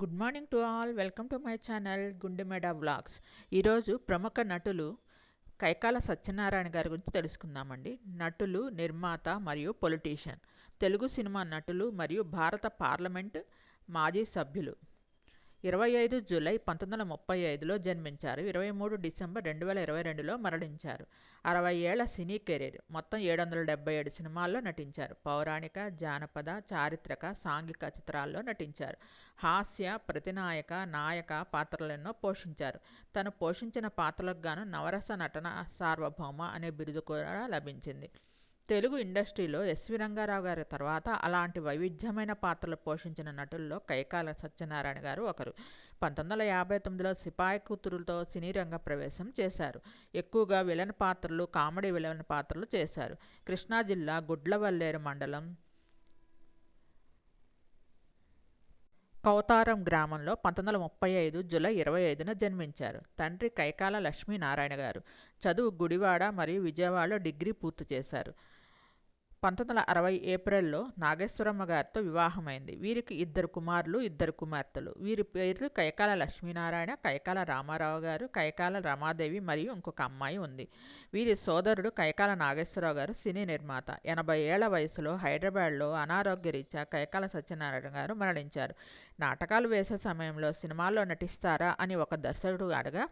Good morning to all welcome to my channel Gundemeda vlogs ఈరోజు ప్రముఖ నటులు కైకాల సత్యనారాయణ గారి గురించి తెలుసుకుందామండి. నటులు నిర్మాత మరియు పొలిటీషియన్ తెలుగు సినిమా నటులు మరియు భారత పార్లమెంట్ మాజీ సభ్యులు. ఇరవై ఐదు జూలై పంతొమ్మిది వందల ముప్పై ఐదులో జన్మించారు. ఇరవై మూడు డిసెంబర్ రెండు వేల ఇరవై రెండులో మరణించారు. అరవై ఏళ్ళ సినీ కెరీర్ మొత్తం ఏడు వందల డెబ్బై ఏడు సినిమాల్లో నటించారు. పౌరాణిక జానపద చారిత్రక సాంఘిక చిత్రాల్లో నటించారు. హాస్య ప్రతినాయక నాయక పాత్రలెన్నో పోషించారు. తను పోషించిన పాత్రలకు గాను నవరస నటన సార్వభౌమ అనే బిరుదు కూడా లభించింది. తెలుగు ఇండస్ట్రీలో ఎస్వి రంగారావు గారి తర్వాత అలాంటి వైవిధ్యమైన పాత్రలు పోషించిన నటుల్లో కైకాల సత్యనారాయణ గారు ఒకరు. పంతొమ్మిది వందల యాభై తొమ్మిదిలో సిపాయి కూతురులతో సినీ రంగ ప్రవేశం చేశారు. ఎక్కువగా విలన్ పాత్రలు కామెడీ విలన్ పాత్రలు చేశారు. కృష్ణా జిల్లా గుడ్లవల్లేరు మండలం కౌతారం గ్రామంలో పంతొమ్మిది వందల ముప్పై ఐదు జూలై ఇరవై ఐదున జన్మించారు. తండ్రి కైకాల లక్ష్మీనారాయణ గారు. చదువు గుడివాడ మరియు విజయవాడలో డిగ్రీ పూర్తి చేశారు. పంతొమ్మిది వందల అరవై ఏప్రిల్లో నాగేశ్వరమ్మ గారితో వివాహమైంది. వీరికి ఇద్దరు కుమారులు ఇద్దరు కుమార్తెలు. వీరి పేర్లు కైకాల లక్ష్మీనారాయణ కైకాల రామారావు గారు కైకాల రమాదేవి మరియు ఇంకొక అమ్మాయి ఉంది. వీరి సోదరుడు కైకాల నాగేశ్వరరావు గారు సినీ నిర్మాత. ఎనభై ఏళ్ళ వయసులో హైదరాబాద్లో అనారోగ్యరీత్యా కైకాల సత్యనారాయణ గారు మరణించారు. నాటకాలు వేసే సమయంలో సినిమాల్లో నటిస్తారా అని ఒక దర్శకుడు అడగా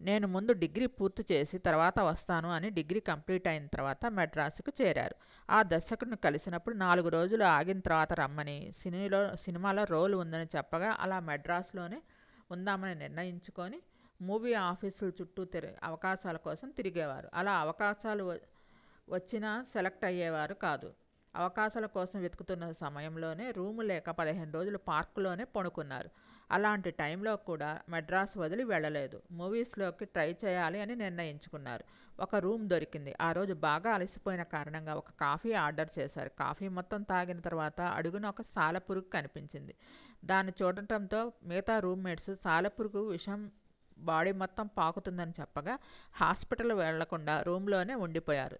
నేను ముందు డిగ్రీ పూర్తి చేసి తర్వాత వస్తాను అని డిగ్రీ కంప్లీట్ అయిన తర్వాత మెడ్రాసుకు చేరారు. ఆ దర్శకుడిని కలిసినప్పుడు నాలుగు రోజులు ఆగిన తర్వాత రమ్మని సినీలో సినిమాలో రోల్ ఉందని చెప్పగా అలా మెడ్రాస్లోనే ఉందామని నిర్ణయించుకొని మూవీ ఆఫీసుల చుట్టూ తిరి అవకాశాల కోసం తిరిగేవారు. అలా అవకాశాలు వచ్చినా సెలెక్ట్ అయ్యేవారు కాదు. అవకాశాల కోసం వెతుకుతున్న సమయంలోనే రూము లేక పదిహేను రోజులు పార్కులోనే పడుకున్నారు. అలాంటి టైంలో కూడా మెడ్రాస్ వదిలి వెళ్ళలేదు. మూవీస్లోకి ట్రై చేయాలి అని నిర్ణయించుకున్నారు. ఒక రూమ్ దొరికింది. ఆ రోజు బాగా అలసిపోయిన కారణంగా ఒక కాఫీ ఆర్డర్ చేశారు. కాఫీ మొత్తం తాగిన తర్వాత అడుగున ఒక సాలపురుగు కనిపించింది. దాన్ని చూడటంతో మిగతా రూమ్మేట్స్ సాలపురుగు విషం బాడీ మొత్తం పాకుతుందని చెప్పగా హాస్పిటల్ వెళ్ళకుండా రూమ్లోనే ఉండిపోయారు.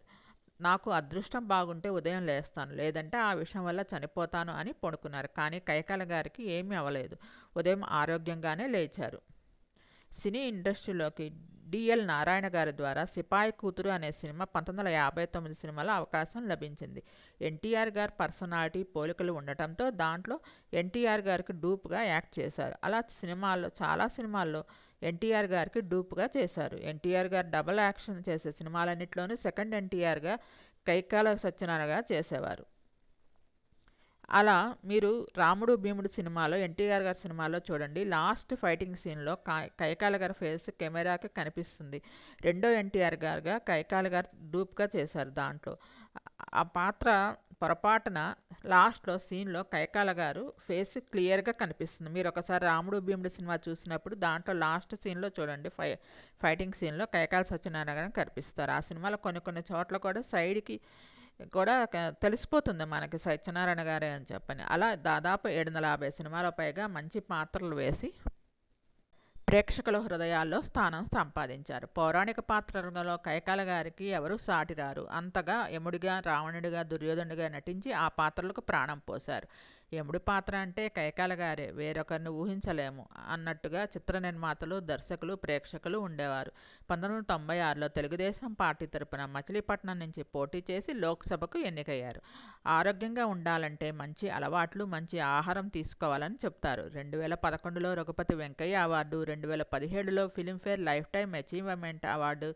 నాకు అదృష్టం బాగుంటే ఉదయం లేస్తాను. లేదంటే ఆ విషయం వల్ల చనిపోతాను అని పడుకున్నారు. కానీ కైకాల గారికి ఏమీ అవ్వలేదు. ఉదయం ఆరోగ్యంగానే లేచారు. సినీ ఇండస్ట్రీలోకి డిఎల్ నారాయణ గారి ద్వారా సిపాయి కూతురు అనే సినిమా పంతొమ్మిది వందల యాభై తొమ్మిది సినిమాలో అవకాశం లభించింది. ఎన్టీఆర్ గారి పర్సనాలిటీ పోలికలు ఉండటంతో దాంట్లో ఎన్టీఆర్ గారికి డూప్గా యాక్ట్ చేశారు. అలా సినిమాల్లో చాలా సినిమాల్లో ఎన్టీఆర్ గారికి డూప్గా చేశారు. ఎన్టీఆర్ గారు డబల్ యాక్షన్ చేసే సినిమాలన్నింటిలోనూ సెకండ్ ఎన్టీఆర్గా కైకాల సత్యనారాయణగా చేసేవారు. అలా మీరు రాముడు భీముడు సినిమాలో ఎన్టీఆర్ గారి సినిమాలో చూడండి లాస్ట్ ఫైటింగ్ సీన్లో కైకాల గారి ఫేస్ కెమెరాకి కనిపిస్తుంది. రెండో ఎన్టీఆర్ గారుగా కైకాల గారు డూప్గా చేశారు దాంట్లో. ఆ పాత్ర పొరపాటున లాస్ట్లో సీన్లో కైకాల గారు ఫేస్ క్లియర్గా కనిపిస్తుంది. మీరు ఒకసారి రాముడు భీముడు సినిమా చూసినప్పుడు దాంట్లో లాస్ట్ సీన్లో చూడండి. ఫై ఫైటింగ్ సీన్లో కైకాల సత్యనారాయణ గారు కనిపిస్తారు. ఆ సినిమాలో కొన్ని కొన్ని చోట్ల కూడా సైడ్కి కూడా తెలిసిపోతుంది మనకి సత్యనారాయణ గారే అని చెప్పని. అలా దాదాపు ఏడు వందల యాభై సినిమాల పైగా మంచి పాత్రలు వేసి ప్రేక్షకుల హృదయాల్లో స్థానం సంపాదించారు. పౌరాణిక పాత్రలలో కైకాల గారికి ఎవరు సాటిరారు? అంతగా యముడిగా రావణుడిగా దుర్యోధనుడిగా నటించి ఆ పాత్రలకు ప్రాణం పోశారు. యముడి పాత్ర అంటే కైకాల గారే వేరొకరిని ఊహించలేము అన్నట్టుగా చిత్ర నిర్మాతలు దర్శకులు ప్రేక్షకులు ఉండేవారు. పంతొమ్మిది వందల తొంభై ఆరులో తెలుగుదేశం పార్టీ తరపున మచిలీపట్నం నుంచి పోటీ చేసి లోక్సభకు ఎన్నికయ్యారు. ఆరోగ్యంగా ఉండాలంటే మంచి అలవాట్లు మంచి ఆహారం తీసుకోవాలని చెప్తారు. రెండు వేల పదకొండులో రఘుపతి వెంకయ్య అవార్డు రెండు వేల పదిహేడులో Filmfare lifetime achievement award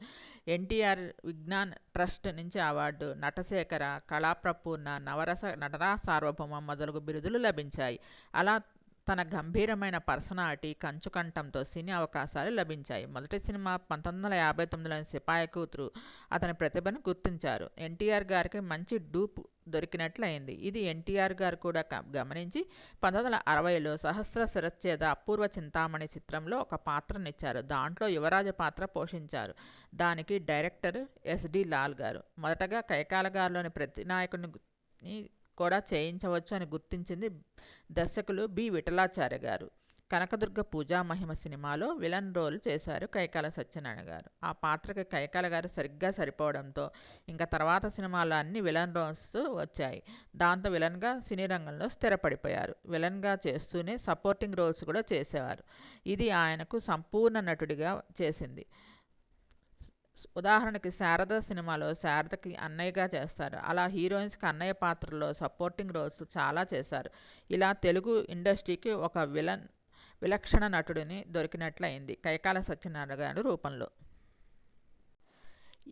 NTR Vignan trust నుంచి అవార్డు నటశేఖర కళాప్రపూర్ణ నవరస నటనా సార్వభౌమ మొదలగు బిరుదులు లభించాయి. అలా తన గంభీరమైన పర్సనాలిటీ కంచుకంఠంతో సినీ అవకాశాలు లభించాయి. మొదటి సినిమా పంతొమ్మిది వందల యాభై తొమ్మిదిలోని సిపాయి కూతురు అతని ప్రతిభను గుర్తించారు. ఎన్టీఆర్ గారికి మంచి డూప్ దొరికినట్లయింది. ఇది ఎన్టీఆర్ గారు కూడా గమనించి పంతొమ్మిది వందల అరవైలో సహస్ర శిరచ్ఛేద అపూర్వ చింతామణి చిత్రంలో ఒక పాత్రనిచ్చారు. దాంట్లో యువరాజ పాత్ర పోషించారు. దానికి డైరెక్టర్ ఎస్డి లాల్ గారు. మొదటగా కైకాల గారిలోని ప్రతి నాయకుని కూడా చేయించవచ్చు అని గుర్తించింది దర్శకులు బి. విఠలాచార్య గారు. కనకదుర్గ పూజా మహిమ సినిమాలో విలన్ రోల్ చేశారు కైకాల సత్యనారాయణ గారు. ఆ పాత్రకి కైకాల గారు సరిగ్గా సరిపోవడంతో ఇంకా తర్వాత సినిమాలో అన్ని విలన్ రోల్స్ వచ్చాయి. దాంతో విలన్గా సినీ రంగంలో స్థిరపడిపోయారు. విలన్గా చేస్తూనే సపోర్టింగ్ రోల్స్ కూడా చేసేవారు. ఇది ఆయనకు సంపూర్ణ నటుడిగా చేసింది. ఉదాహరణకి శారద సినిమాలో శారదకి అన్నయ్యగా చేస్తారు. అలా హీరోయిన్స్కి అన్నయ్య పాత్రలో సపోర్టింగ్ రోల్స్ చాలా చేశారు. ఇలా తెలుగు ఇండస్ట్రీకి ఒక విలన్ విలక్షణ నటుడిని దొరికినట్లయింది కైకాల సత్యనారాయణ గారి రూపంలో.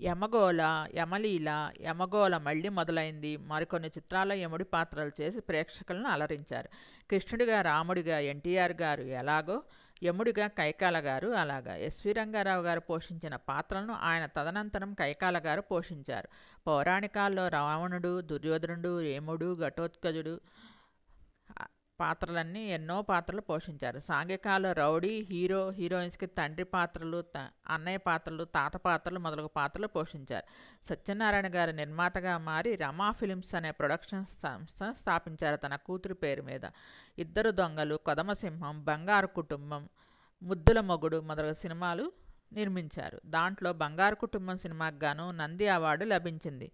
యమగోళ యమలీల యమగోళ మళ్ళీ మొదలైంది. మరికొన్ని చిత్రాల్లో యముడి పాత్రలు చేసి ప్రేక్షకులను అలరించారు. కృష్ణుడిగా రాముడిగా ఎన్టీఆర్ గారు ఎలాగో యముడిగా కైకాల గారు అలాగా. ఎస్వి రంగారావు గారు పోషించిన పాత్రలను ఆయన తదనంతరం కైకాల గారు పోషించారు. పౌరాణికాల్లో రావణుడు దుర్యోధనుడు రేముడు ఘటోత్కజుడు పాత్రలన్నీ ఎన్నో పాత్రలు పోషించారు. సాంఘికాల్లో రౌడీ హీరో హీరోయిన్స్కి తండ్రి పాత్రలు అన్నయ్య పాత్రలు తాత పాత్రలు మొదలగు పాత్రలు పోషించారు. సత్యనారాయణ గారు నిర్మాతగా మారి రమా ఫిలిమ్స్ అనే ప్రొడక్షన్ సంస్థ స్థాపించారు తన కూతురు పేరు మీద. ఇద్దరు దొంగలు కొదమసింహం బంగారు కుటుంబం ముద్దుల మొగుడు మొదలగు సినిమాలు నిర్మించారు. దాంట్లో బంగారు కుటుంబం సినిమాకు గాను నంది అవార్డు లభించింది.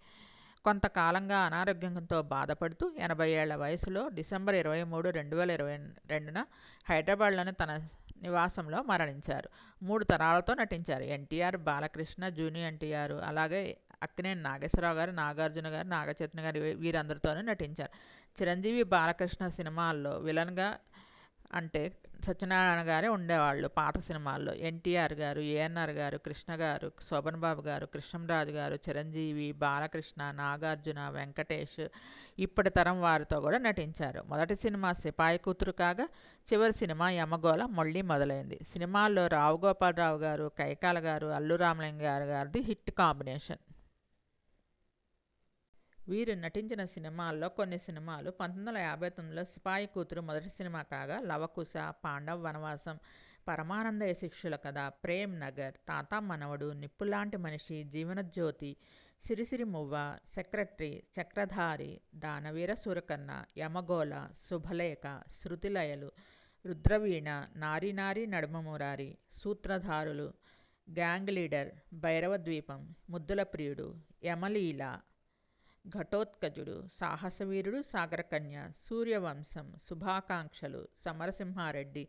కొంతకాలంగా అనారోగ్యంతో బాధపడుతూ ఎనభై ఏళ్ళ వయసులో డిసెంబర్ ఇరవై మూడు రెండు వేల ఇరవై రెండున హైదరాబాద్లోని తన నివాసంలో మరణించారు. మూడు తరాలతో నటించారు. ఎన్టీఆర్ బాలకృష్ణ జూనియర్ ఎన్టీఆర్ అలాగే అక్కినేని నాగేశ్వరరావు గారు నాగార్జున గారు నాగచైతన్య గారు వీరందరితోనూ నటించారు. చిరంజీవి బాలకృష్ణ సినిమాల్లో విలన్గా అంటే సత్యనారాయణ గారే ఉండేవాళ్ళు పాత సినిమాల్లో. ఎన్టీఆర్ గారు ఏఎన్ఆర్ గారు కృష్ణ గారు శోభన్ బాబు గారు కృష్ణంరాజు గారు చిరంజీవి బాలకృష్ణ నాగార్జున వెంకటేష్ ఇప్పటి తరం వారితో కూడా నటించారు. మొదటి సినిమా సిపాయి కూతురు కాగా చివరి సినిమా యమగోళ మళ్ళీ మొదలైంది. సినిమాల్లో రావు గోపాలరావు గారు కైకాల గారు అల్లు రామలింగ గారు గారిది హిట్ కాంబినేషన్. వీరు నటించిన సినిమాల్లో కొన్ని సినిమాలు పంతొమ్మిది వందల యాభై తొమ్మిదిలో సిపాయి కూతురు మొదటి సినిమా కాగా లవకుశ పాండవ్ వనవాసం పరమానందయ శిక్షుల కథ Prem Nagar Tata Manavadu Nippulanti Manishi Jeevanajyothi Sirisiri Muvva secretary Chakradhari Danaveera Surakanna Yamagola Subhalekha Srutilayalu Rudraveena Nari Nadumamurari Sutradharulu gang leader Bhairava Dweepam Muddula Priyudu Yamaleela ఘటోత్కజుడు సాహసవీరుడు సాగరకన్య సూర్యవంశం శుభాకాంక్షలు సమరసింహారెడ్డి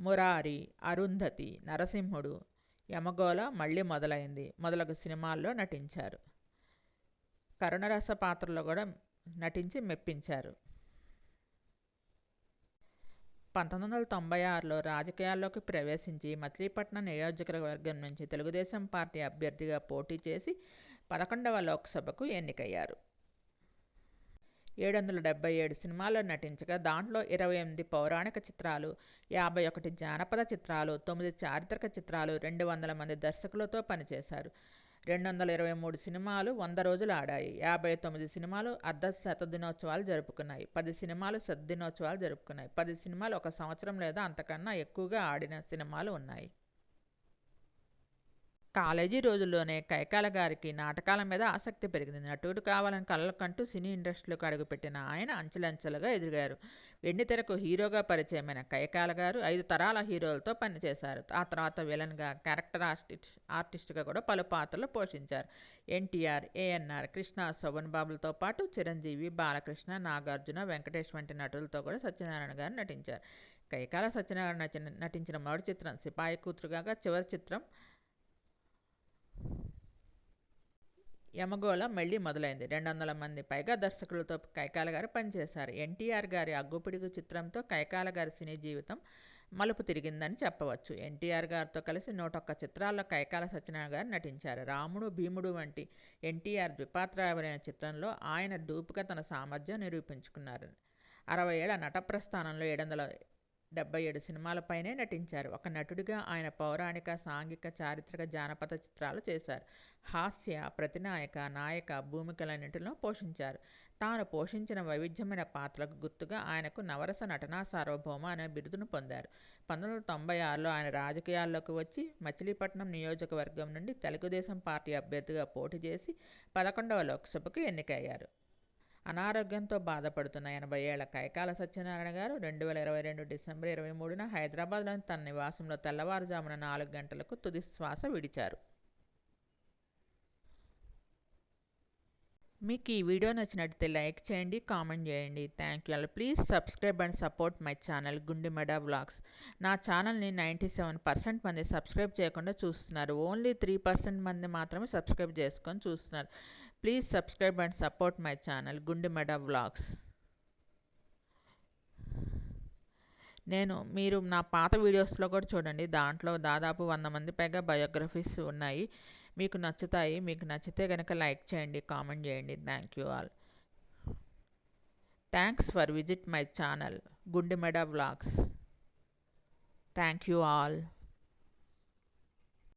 మురారి అరుంధతి నరసింహుడు యమగోళ మళ్ళీ మొదలైంది. మొదలగు సినిమాల్లో నటించారు. కరుణరస పాత్రలో కూడా నటించి మెప్పించారు. పంతొమ్మిది వందల తొంభై ఆరులో రాజకీయాల్లోకి ప్రవేశించి మచిలీపట్నం నియోజకవర్గం నుంచి తెలుగుదేశం పార్టీ అభ్యర్థిగా పోటీ చేసి పదకొండవ లోక్సభకు ఎన్నికయ్యారు. ఏడు వందల డెబ్బై ఏడు సినిమాల్లో నటించగా దాంట్లో ఇరవై ఎనిమిది పౌరాణిక చిత్రాలు యాభై ఒకటి జానపద చిత్రాలు తొమ్మిది చారిత్రక చిత్రాలు రెండు వందల మంది దర్శకులతో పనిచేశారు. రెండు వందల ఇరవై మూడు సినిమాలు వంద రోజులు ఆడాయి. యాభై తొమ్మిది సినిమాలు అర్ధ శతదినోత్సవాలు జరుపుకున్నాయి. పది సినిమాలు శతదినోత్సవాలు జరుపుకున్నాయి. పది సినిమాలు ఒక సంవత్సరం లేదా అంతకన్నా ఎక్కువగా ఆడిన సినిమాలు ఉన్నాయి. కాలేజీ రోజుల్లోనే కైకాల గారికి నాటకాల మీద ఆసక్తి పెరిగింది. నటుడు కావాలని కళ్ళకంటూ సినీ ఇండస్ట్రీలోకి అడుగుపెట్టిన ఆయన అంచెలంచెలుగా ఎదిగారు. వెండితెరకు హీరోగా పరిచయమైన కైకాల గారు ఐదు తరాల హీరోలతో పనిచేశారు. ఆ తర్వాత విలన్గా క్యారెక్టర్ ఆర్టిస్ట్ ఆర్టిస్ట్గా కూడా పలు పాత్రలు పోషించారు. ఎన్టీఆర్ ఏఎన్ఆర్ కృష్ణ శోభన్ బాబులతో పాటు చిరంజీవి బాలకృష్ణ నాగార్జున వెంకటేష్ వంటి నటులతో కూడా సత్యనారాయణ గారు నటించారు. కైకాల సత్యనారాయణ నటించిన మొదటి చిత్రం సిపాయి కూతురుగా చివరి చిత్రం యమగోళ మళ్ళీ మొదలైంది. రెండు వందల మంది పైగా దర్శకులతో కైకాల గారు పనిచేశారు. ఎన్టీఆర్ గారి అగ్గుపిడుగు చిత్రంతో కైకాల గారి సినీ జీవితం మలుపు తిరిగిందని చెప్పవచ్చు. ఎన్టీఆర్ గారితో కలిసి నూటొక్క చిత్రాల్లో కైకాల సత్యనారాయణ గారు నటించారు. రాముడు భీముడు వంటి ఎన్టీఆర్ ద్విపాత్రాభినయ చిత్రంలో ఆయన డూపుగా తన సామర్థ్యం నిరూపించుకున్నారు. అరవై ఏళ్ళ నట ప్రస్థానంలో ఏడు వందల డెబ్బై ఏడు సినిమాలపైనే నటించారు. ఒక నటుడిగా ఆయన పౌరాణిక సాంఘిక చారిత్రక జానపద చిత్రాలు చేశారు. హాస్య ప్రతినాయక నాయక భూమికలన్నింటిలో పోషించారు. తాను పోషించిన వైవిధ్యమైన పాత్రకు గుర్తుగా ఆయనకు నవరస నటనా సార్వభౌమ అనే బిరుదును పొందారు. పంతొమ్మిది వందల తొంభై ఆరులో ఆయన రాజకీయాల్లోకి వచ్చి మచిలీపట్నం నియోజకవర్గం నుండి తెలుగుదేశం పార్టీ అభ్యర్థిగా పోటీ చేసి పదకొండవ లోక్సభకు ఎన్నికయ్యారు. అనారోగ్యంతో బాధపడుతున్న ఎనభై ఏళ్ళ కైకాల సత్యనారాయణ గారు రెండు వేల ఇరవై రెండు డిసెంబర్ ఇరవై మూడున హైదరాబాద్లోని తన నివాసంలో తెల్లవారుజామున నాలుగు గంటలకు తుది శ్వాస విడిచారు. మీకు ఈ వీడియో నచ్చినట్లయితే లైక్ చేయండి కామెంట్ చేయండి. Thank you please subscribe and support my channel Gundemeda vlogs. నా ఛానల్ని నైంటీ సెవెన్ పర్సెంట్ మంది సబ్స్క్రైబ్ చేయకుండా చూస్తున్నారు. ఓన్లీ త్రీ పర్సెంట్ మంది మాత్రమే సబ్స్క్రైబ్ చేసుకొని చూస్తున్నారు. Please subscribe and support my channel Gundemeda vlogs నేను మీరు నా పాత వీడియోస్లో కూడా చూడండి. దాంట్లో దాదాపు వంద మంది పైగా బయోగ్రఫీస్ ఉన్నాయి. మీకు నచ్చుతాయి. మీకు నచ్చితే కనుక లైక్ చేయండి కామెంట్ చేయండి. Thank you all thanks for visit my channel Gundemeda vlogs thank you all